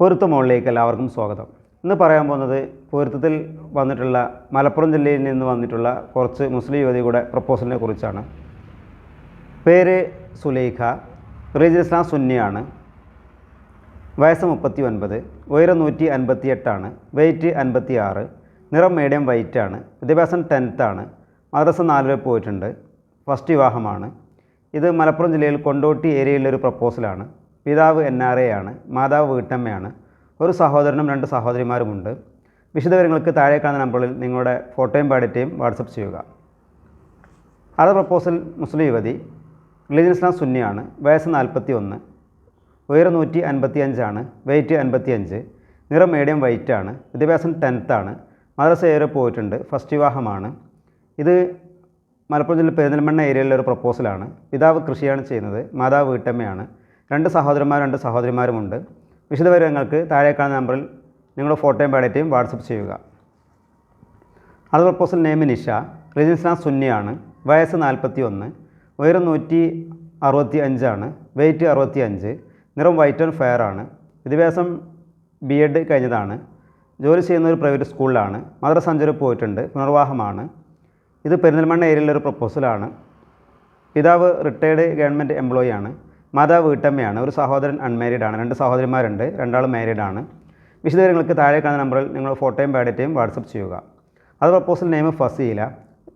പൊരുത്ത മുകളിലേക്ക് എല്ലാവർക്കും സ്വാഗതം. ഇന്ന് പറയാൻ പോകുന്നത് പൊരുത്തത്തിൽ വന്നിട്ടുള്ള മലപ്പുറം ജില്ലയിൽ നിന്ന് വന്നിട്ടുള്ള കുറച്ച് മുസ്ലിം യുവതിയുടെ പ്രപ്പോസലിനെ കുറിച്ചാണ്. പേര് സുലൈഖ റിലീജിയൻ ഇസ്ലാം സുന്നിയാണ് വയസ്സ് മുപ്പത്തി ഒൻപത് ഉയരം നൂറ്റി അൻപത്തി എട്ടാണ് വെയിറ്റ് അൻപത്തി ആറ് നിറം മീഡിയം വൈറ്റ് ആണ് വിദ്യാഭ്യാസം ടെൻത്താണ് മദ്രസ നാലുവരെ പോയിട്ടുണ്ട് ഫസ്റ്റ് വിവാഹമാണ്. ഇത് മലപ്പുറം ജില്ലയിൽ കൊണ്ടോട്ടി ഏരിയയിലൊരു പ്രപ്പോസലാണ് പിതാവ് എൻ ആർ എ ആണ് മാതാവ് വീട്ടമ്മയാണ് ഒരു സഹോദരനും രണ്ട് സഹോദരിമാരുമുണ്ട്. വിശദവിവരങ്ങൾക്ക് താഴെ കാണുന്ന നമ്പറിൽ നിങ്ങളുടെ ഫോട്ടോയും ബയോഡേറ്റയും വാട്സപ്പ് ചെയ്യുക. അടുത്ത പ്രപ്പോസൽ മുസ്ലിം യുവതി റിലീജിയൻ ഇസ്ലാം സുന്നിയാണ് വയസ്സ് നാൽപ്പത്തി ഒന്ന് ഉയരം നൂറ്റി അൻപത്തി അഞ്ചാണ് വെയിറ്റ് അൻപത്തി അഞ്ച് നിറം മീഡിയം വൈറ്റ് ആണ് വിദ്യാഭ്യാസം ടെൻത്താണ് മദ്രസ ഏറെ പോയിട്ടുണ്ട് ഫസ്റ്റ് വിവാഹമാണ്. ഇത് മലപ്പുറം ജില്ല പെരിന്തൽമണ്ണ ഏരിയയിലെ ഒരു പ്രപ്പോസലാണ് പിതാവ് കൃഷിയാണ് ചെയ്യുന്നത് മാതാവ് വീട്ടമ്മയാണ്. രണ്ട് സഹോദരന്മാർ രണ്ട് സഹോദരിമാരുമുണ്ട്. വിശദവിവരങ്ങൾക്ക് താഴെ കാണുന്ന നമ്പറിൽ നിങ്ങളുടെ ഫോട്ടോയും ബയോഡേറ്റയും വാട്സപ്പ് ചെയ്യുക. അടുത്ത proposal name Nisha religion Islam സുന്നിയാണ് വയസ്സ് നാൽപ്പത്തി ഒന്ന് ഉയരം നൂറ്റി അറുപത്തി അഞ്ചാണ് വെയിറ്റ് അറുപത്തി അഞ്ച് നിറം വൈറ്റ് ആൻഡ് ഫെയർ ആണ് വിദ്യാഭ്യാസം ബി എഡ് കഴിഞ്ഞതാണ് ജോലി ചെയ്യുന്ന ഒരു പ്രൈവറ്റ് സ്കൂളിലാണ് മദർ സഞ്ചരി പോയിട്ടുണ്ട് പുനർവാഹമാണ് ഇത് പെരിന്തൽമണ്ണ ഏരിയയിലെ ഒരു പ്രപ്പോസലാണ് പിതാവ് റിട്ടയർഡ് ഗവൺമെന്റ് എംപ്ലോയി ആണ്. മാതാവ് വീട്ടമ്മയാണ്. ഒരു സഹോദരൻ അൺമാരീഡ് ആണ് രണ്ട് സഹോദരിമാരുണ്ട്. രണ്ടാളും മാരീഡ് ആണ് വിശദവിവരങ്ങൾക്ക് താഴെ കാണുന്ന നമ്പറിൽ നിങ്ങൾ ഫോട്ടോയും ബയോഡേറ്റയും വാട്സപ്പ് ചെയ്യുക. അത് proposal name Faseela.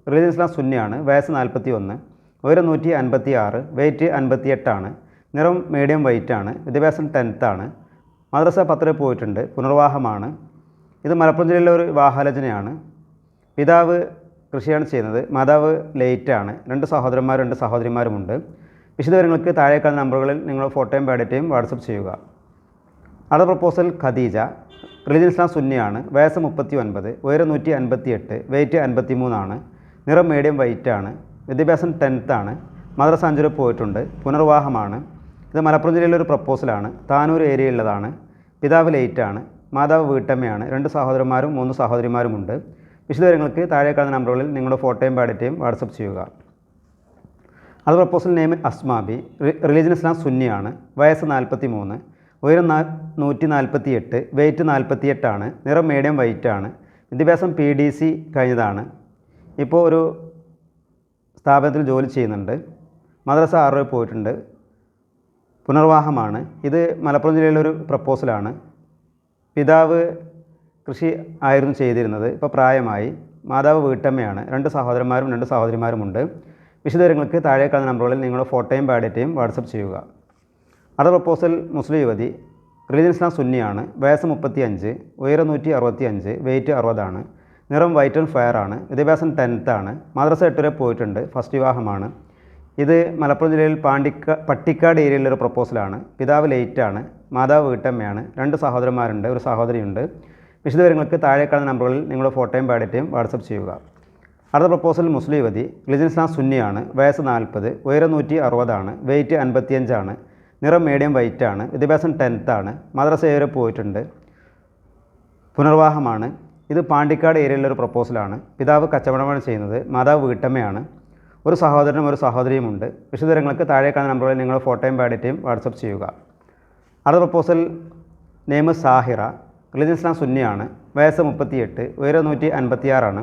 Religion Islam സുന്നിയാണ്. വയസ്സ് നാൽപ്പത്തി ഒന്ന് ഉയരം നൂറ്റി അൻപത്തി ആറ് വെയിറ്റ് അൻപത്തി എട്ടാണ് നിറം മീഡിയം വൈറ്റ് ആണ് വിദ്യാഭ്യാസം ടെൻത്താണ്. മദ്രസ പത്തിൽ പോയിട്ടുണ്ട്. പുനർവാഹമാണ് ഇത് മലപ്പുറം ജില്ലയിലെ ഒരു വിവാഹാലോചനയാണ്. പിതാവ് കൃഷിയാണ് ചെയ്യുന്നത്. മാതാവ് ലേറ്റാണ്. രണ്ട് സഹോദരന്മാരും രണ്ട് സഹോദരിമാരുമുണ്ട്. വിശദവിവരങ്ങൾക്ക് താഴേക്കാൾ നമ്പറുകളിൽ നിങ്ങൾ ഫോട്ടോയും ബയോഡേറ്റയും വാട്സപ്പ് ചെയ്യുക. അടുത്ത പ്രപ്പോസൽ ഖദീജ. റിലീജിയൻ ഇസ്ലാം സുന്നിയാണ്. വയസ്സ് മുപ്പത്തി ഒൻപത് ഉയരം നൂറ്റി അൻപത്തി എട്ട് വെയിറ്റ് അൻപത്തി മൂന്നാണ് നിറം മീഡിയം വൈറ്റ് ആണ്. വിദ്യാഭ്യാസം ആണ്. മദ്രസ അഞ്ചുര പോയിട്ടുണ്ട്. പുനർവാഹമാണ് ഇത് മലപ്പുറം ജില്ലയിലെ ഒരു പ്രപ്പോസലാണ് താനൂർ ഏരിയയിലുള്ളതാണ് പിതാവ് ലേറ്റാണ് മാതാവ് വീട്ടമ്മയാണ്. രണ്ട് സഹോദരന്മാരും മൂന്ന് സഹോദരിമാരുമുണ്ട് വിശദവിവരങ്ങൾക്ക് താഴെ കാണുന്ന നമ്പറുകളിൽ നിങ്ങളുടെ ഫോട്ടോയും ബയോഡേറ്റയും വാട്സപ്പ് ചെയ്യുക. അത് proposal name Asmabi religion Islam സുന്നിയാണ് വയസ്സ് നാൽപ്പത്തി മൂന്ന് ഉയരം നാ നൂറ്റി നാൽപ്പത്തി എട്ട് വെയിറ്റ് നാൽപ്പത്തി എട്ടാണ് നിറം മീഡിയം വൈറ്റ് ആണ്. വിദ്യാഭ്യാസം പി ഡി സി കഴിഞ്ഞതാണ്. ഇപ്പോൾ ഒരു സ്ഥാപനത്തിൽ ജോലി ചെയ്യുന്നുണ്ട്. മദ്രസ ആറ് പോയിട്ടുണ്ട്. പുനർവാഹമാണ്. ഇത് മലപ്പുറം ജില്ലയിലൊരു പ്രപ്പോസലാണ് പിതാവ് കൃഷി ആയിരുന്നു ചെയ്തിരുന്നത്. ഇപ്പോൾ പ്രായമായി. മാതാവ് വീട്ടമ്മയാണ്. രണ്ട് സഹോദരന്മാരും രണ്ട് സഹോദരിമാരുമുണ്ട് വിശദവിവരങ്ങൾക്ക് താഴെ കാണുന്ന നമ്പറുകളിൽ നിങ്ങളുടെ ഫോട്ടോയും ബയോഡേറ്റയും വാട്സപ്പ് ചെയ്യുക. അടുത്ത പ്രപ്പോസൽ മുസ്ലിം യുവതി റിലീജിയൻ ഇസ്ലാം സുന്നിയാണ് വയസ്സ് മുപ്പത്തി അഞ്ച് ഉയരം നൂറ്റി അറുപത്തി അഞ്ച് വെയിറ്റ് അറുപതാണ് നിറം വൈറ്റ് ആൻഡ് ഫയർ ആണ് വിദ്യാഭ്യാസം ആണ് മദ്രസ എട്ട് വരെ പോയിട്ടുണ്ട് ഫസ്റ്റ് വിവാഹമാണ്. ഇത് മലപ്പുറം ജില്ലയിൽ പാണ്ടിക്ക പട്ടിക്കാട് ഏരിയയിലൊരു പ്രപ്പോസലാണ് പിതാവ് ലേറ്റാണ് മാതാവ് വീട്ടമ്മയാണ് രണ്ട് സഹോദരന്മാരുണ്ട് ഒരു സഹോദരിയുണ്ട്. വിശദവിവരങ്ങൾക്ക് താഴെ കാണുന്ന നമ്പറുകളിൽ നിങ്ങളുടെ ഫോട്ടോയും ബയോഡേറ്റയും വാട്സപ്പ് ചെയ്യുക. അടുത്ത പ്രപ്പോസൽ മുസ്ലിം യുവതി റിലീജിയൻ ഇസ്ലാം സുന്നിയാണ് വയസ്സ് നാൽപ്പത് ഉയരം നൂറ്റി അറുപതാണ് വെയിറ്റ് അൻപത്തിയഞ്ചാണ് നിറം മീഡിയം വൈറ്റ് ആണ് വിദ്യാഭ്യാസം ടെൻത്താണ് മദ്രസ വരെ പോയിട്ടുണ്ട്? പുനർവാഹമാണ് ഇത് പാണ്ടിക്കാട് ഏരിയയിലൊരു പ്രപ്പോസലാണ് പിതാവ് കച്ചവടമാണ് ചെയ്യുന്നത് മാതാവ് വീട്ടമ്മയാണ്. ഒരു സഹോദരനും ഒരു സഹോദരിയുമുണ്ട് വിശദങ്ങൾക്ക് താഴെ കാണുന്ന നമ്പറുകളിൽ നിങ്ങളുടെ ഫോട്ടോയും ബയോഡേറ്റയും വാട്സപ്പ് ചെയ്യുക. അടുത്ത proposal name Sahira religion Islam സുന്നിയാണ് വയസ്സ് മുപ്പത്തിയെട്ട് ഉയരം നൂറ്റി അൻപത്തിയാറാണ്